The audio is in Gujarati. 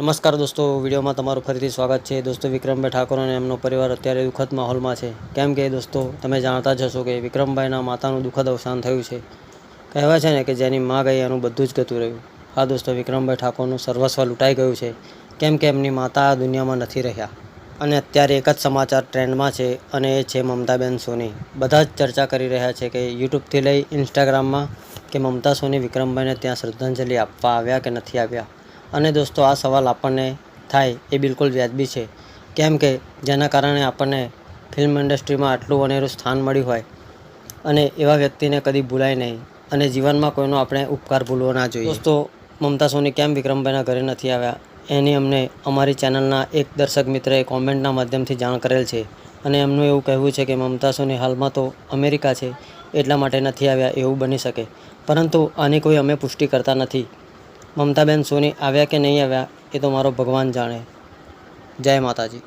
નમસ્કાર દોસ્તો, વિડીયોમાં તમારું ફરીથી સ્વાગત છે. દોસ્તો, વિક્રમભાઈ ઠાકોર અને એમનો પરિવાર અત્યારે દુઃખદ માહોલમાં છે. કેમ કે દોસ્તો, તમે જાણતા જ હશો કે વિક્રમભાઈના માતાનું દુઃખદ અવસાન થયું છે. કહેવાય છે ને કે જેની માં ગઈ એનું બધું જ ગતું રહ્યું. હા દોસ્તો, વિક્રમભાઈ ઠાકોરનું સર્વસ્વ લૂંટાઈ ગયું છે. કેમ કે એમની માતા આ દુનિયામાં નથી રહ્યા. અને અત્યારે એક જ સમાચાર ટ્રેન્ડમાં છે અને એ છે મમતાબેન સોની. બધા જ ચર્ચા કરી રહ્યા છે કે યુટ્યુબથી લઈ ઇન્સ્ટાગ્રામમાં કે મમતા સોની વિક્રમભાઈને ત્યાં શ્રદ્ધાંજલિ આપવા આવ્યા કે નથી આવ્યા. અને દોસ્તો, આ સવાલ આપણને થાય એ બિલકુલ વ્યાજબી છે. કેમ કે જેના કારણે આપણને ફિલ્મ ઇન્ડસ્ટ્રીમાં આટલું અનેરું સ્થાન મળ્યું હોય અને એવા વ્યક્તિને કદી ભૂલાય નહીં અને જીવનમાં કોઈનો આપણે ઉપકાર ભૂલવો ના જોઈએ. દોસ્તો, મમતા સોની કેમ વિક્રમભાઈના ઘરે નથી આવ્યા? એની અમને અમારી ચેનલના એક દર્શક મિત્રએ કોમેન્ટના માધ્યમથી જાણ કરેલ છે અને એમનું એવું કહેવું છે કે મમતા સોની હાલમાં તો અમેરિકા છે, એટલા માટે નથી આવ્યા એવું બની શકે. પરંતુ આની કોઈ અમે પુષ્ટિ કરતા નથી. મમતાબેન સોની આવ્યા કે નહીં આવ્યા એ તો મારો ભગવાન જાણે. જય માતાજી.